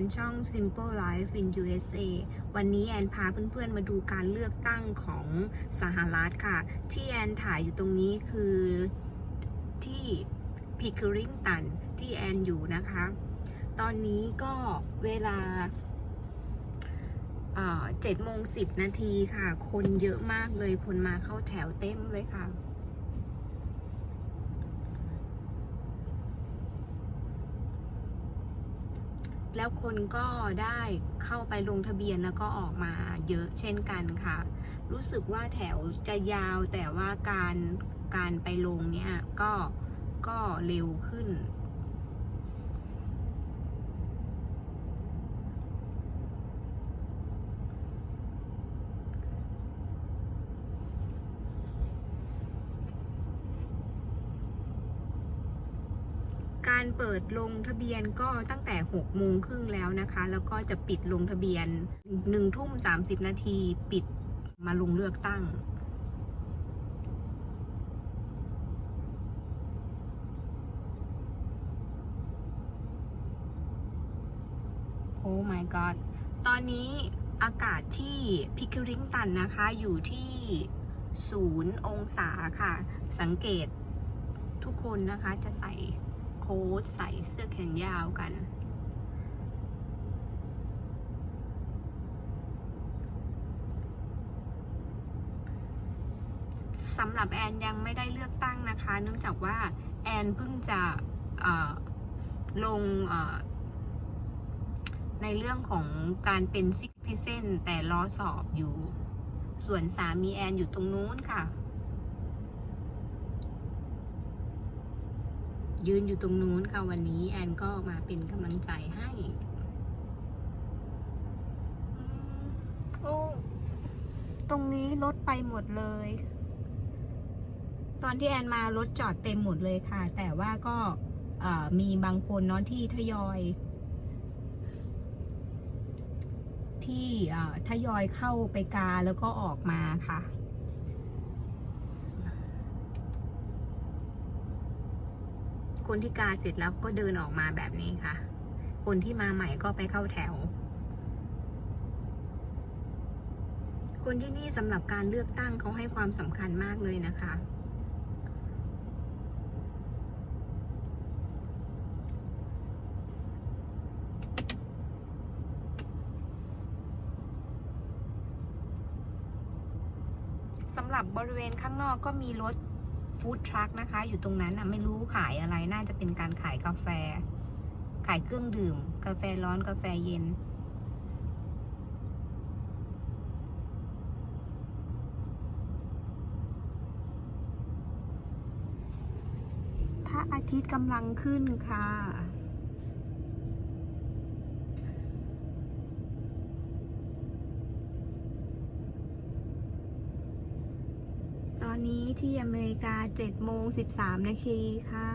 นช่อง Simple Life in USA วันนี้แอนพาเพื่อนๆมาดูการเลือกตั้งของสหรัฐค่ะ ที่แอนถ่ายอยู่ตรงนี้คือที่ Pickering ตันที่แอนอยู่นะคะ ตอนนี้ก็เวลาเจ็ดโมงสิบนาทีค่ะ คนเยอะมากเลย คนมาเข้าแถวเต็มเลยค่ะ แล้วคนก็ได้เข้าไปลงทะเบียนแล้วก็ออกมาเยอะเช่นกันค่ะ รู้สึกว่าแถวจะยาวแต่ว่าการการไปลงเนี่ยก็ก็เร็วขึ้น เปิดลงทะเบียนก็ตั้งแต่6โมงครึ่งแล้วนะคะ แล้วก็จะปิดลงทะเบียน1ทุ่ม30 นาทีปิดมาลงเลือกตั้งโอ้ my god ตอนนี้อากาศที่พิกริงตันนะคะอยู่ที่ศูนย์องศาค่ะ สังเกตทุกคนนะคะจะใส่ ค้ทใส่เสื้อแขนยาวกัน สำหรับแอนยังไม่ได้เลือกตั้งนะคะ เนื่องจากว่าแอนเพิ่งจะลงในเรื่องของการเป็นซิก i เซนแต่รอสอบอยู่ ส่วนสามีแอนอยู่ตรงนู้นค่ะ ยืนอยู่ตรงนู้นค่ะวันนี้แอนก็มาเป็นกำลังใจให้ โอ้ ตรงนี้รถไปหมดเลย ตอนที่แอนมารถจอดเต็มหมดเลยค่ะ แต่ว่าก็มีบางคนเนาะที่ทยอย ที่ทยอยเข้าไปกาแล้วก็ออกมาค่ะ คนที่กาเสร็จแล้วก็เดินออกมาแบบนี้ค่ะ คนที่มาใหม่ก็ไปเข้าแถว คนที่นี่สำหรับการเลือกตั้งเขาให้ความสำคัญมากเลยนะคะสำหรับบริเวณข้างนอกก็มีรถ ฟู้ดทรัคนะคะ อยู่ตรงนั้นนะไม่รู้ขายอะไรน่าจะเป็นการขายกาแฟ ขายเครื่องดื่ม กาแฟร้อนกาแฟเย็น พระอาทิตย์กำลังขึ้นค่ะ ตอ นนี้ที่อเมริกา7โมง13 นาทีค่ะ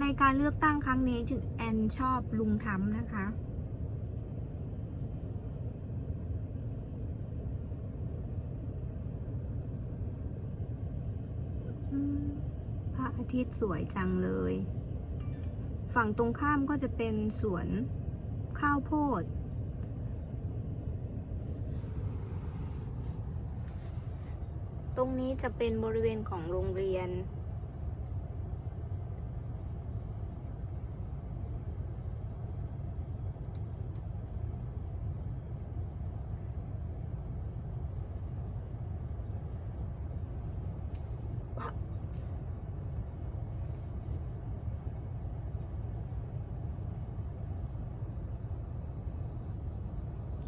ในการเลือกตั้งครั้งนี้จึงแอนชอบลุงทำนะคะ พระอาทิตย์สวยจังเลย ฝั่งตรงข้ามก็จะเป็นสวนข้าวโพด ต รงนี้จะเป็นบริเวณของโรงเรียน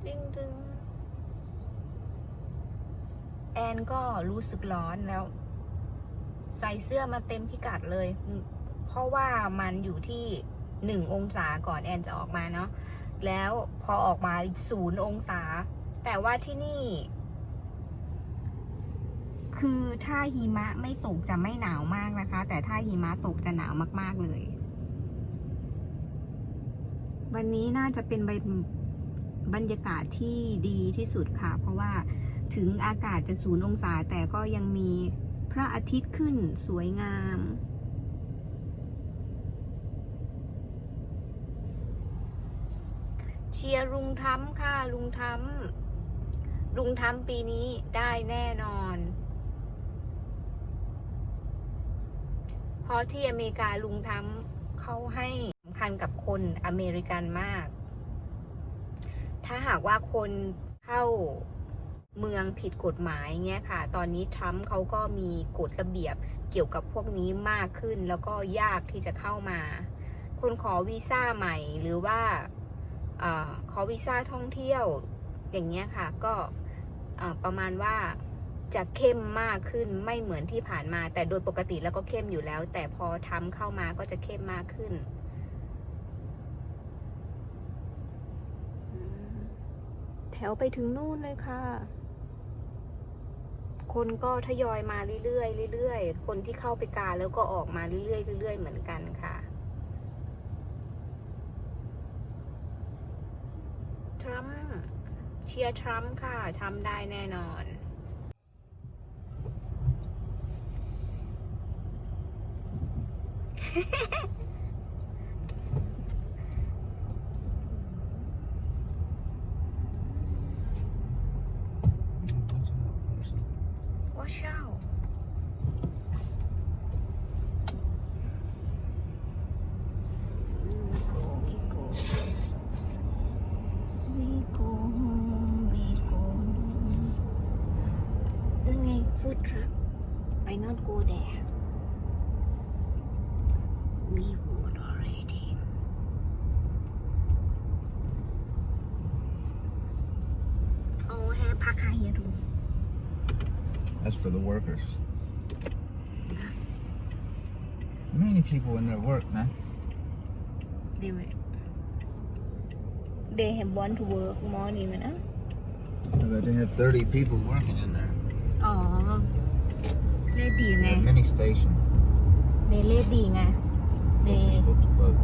ตึงตึง แอนก็รู้สึกร้อนแล้ว ใส่เสื้อมาเต็มพิกัดเลย เพราะว่ามันอยู่ที่หนึ่งองศาก่อนแอนจะออกมาเนาะแล้วพอออกมาศูนย์องศา แต่ว่าที่นี่ คือถ้าหิมะไม่ตกจะไม่หนาวมากนะคะ แต่ถ้าหิมะตกจะหนาวมาก ๆ เลย วันนี้น่าจะเป็นบรรยากาศที่ดีที่สุดค่ะ เพราะว่า ถึงอากาศจะศูนย์องศาแต่ก็ยังมีพระอาทิตย์ขึ้นสวยงาม เชียร์ลุงทำค่ะ ลุงทำลุงทำปีนี้ได้แน่นอน เพราะที่อเมริกาลุงทำเขาให้สำคัญกับคนอเมริกันมาก ถ้าหากว่าคนเข้า เมืองผิดกฎหมายเงี้ยค่ะ ตอนนี้ทรัมป์เขาก็มีกฎระเบียบเกี่ยวกับพวกนี้มากขึ้นแล้วก็ยากที่จะเข้ามาคนขอวีซ่าใหม่หรือว่าอขอวีซ่าท่องเที่ยวอย่างเงี้ยค่ะ ก็ประมาณว่าจะเข้มมากขึ้นไม่เหมือนที่ผ่านมา แต่โดยปกติแล้วก็เข้มอยู่แล้ว แต่พอทำเข้ามาก็จะเข้มมากขึ้น แถวไปถึงนู่นเลยค่ะ คนก็ทยอยมาเรื่อยๆเรื่อยๆ คนที่เข้าไปกาแล้วก็ออกมาเรื่อยๆเรื่อยๆเหมือนกันค่ะ ทรัมป์เชียร์ทรัมป์ค่ะทำได้แน่นอน Watch food truck. Why not go there? We would already. Oh, hey, too. That's for the workers. Yeah. Many people in their work, man. They were. They have want to work morning, you know? I bet they have 30 people working in there. อ๋อ เลขดีไง At many stations. ในเลขดีไงใน People to work.